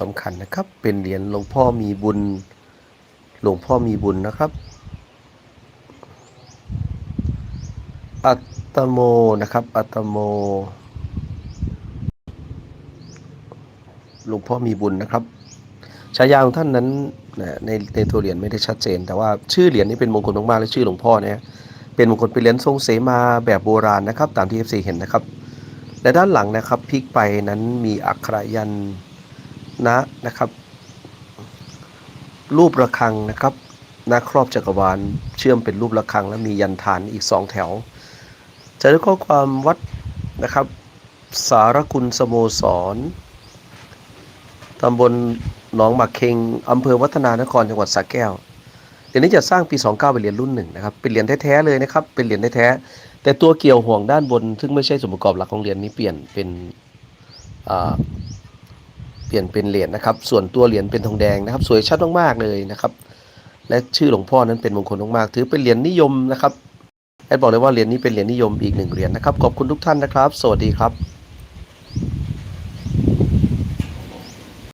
สำคัญนะครับ เป็นเหรียญหลวงพ่อมีบุญ หลวงพ่อมีบุญนะครับ อัตโมนะครับ อัตโม หลวงพ่อมีบุญนะครับฉายาของท่านนั้นนในในตัวเหรียญไม่ได้ชัดเจน แต่ว่าชื่อเหรียญนี้เป็นมงคลมากๆและชื่อหลวงพ่อเนี่ยเป็นมงคลเป็นเหรียญทรงเสมาแบบโบราณนะครับ ตามที่ FC เห็นนะครับ และด้านหลังนะครับพลิกไปนั้นมีอักขระยันต์ นะนะครับ รูประฆังนะครับนาครอบจักรวาลเชื่อมเป็นรูประฆังและมียันฐานอีกสองแถวจะได้ข้อความวัดนะครับ สารคุณสโมสรตำบลหนองหมากเคงอำเภอวัฒนานครจังหวัดสระแก้วเหรียญนี้จะสร้างปี 29เป็นเหรียญรุ่นหนึ่งนะครับเป็นเหรียญแท้ๆเลยนะครับเป็นเหรียญแท้ๆแต่ตัวเกี่ยวห่วงด้านบน ซึ่งไม่ใช่ส่วนประกอบหลักของเหรียญนี้เปลี่ยนเป็นอ่า เปลี่ยนเป็นเหรียญนะครับ ส่วนตัวเหรียญเป็นทองแดงนะครับ สวยชัดมากๆเลยนะครับ และชื่อหลวงพ่อนั้นเป็นมงคลมากๆถือเป็นเหรียญนิยมนะครับแอดบอกเลยว่าเหรียญนี้เป็นเหรียญนิยมอีกหนึ่งเหรียญนะครับขอบคุณทุกท่านนะครับ สวัสดีครับ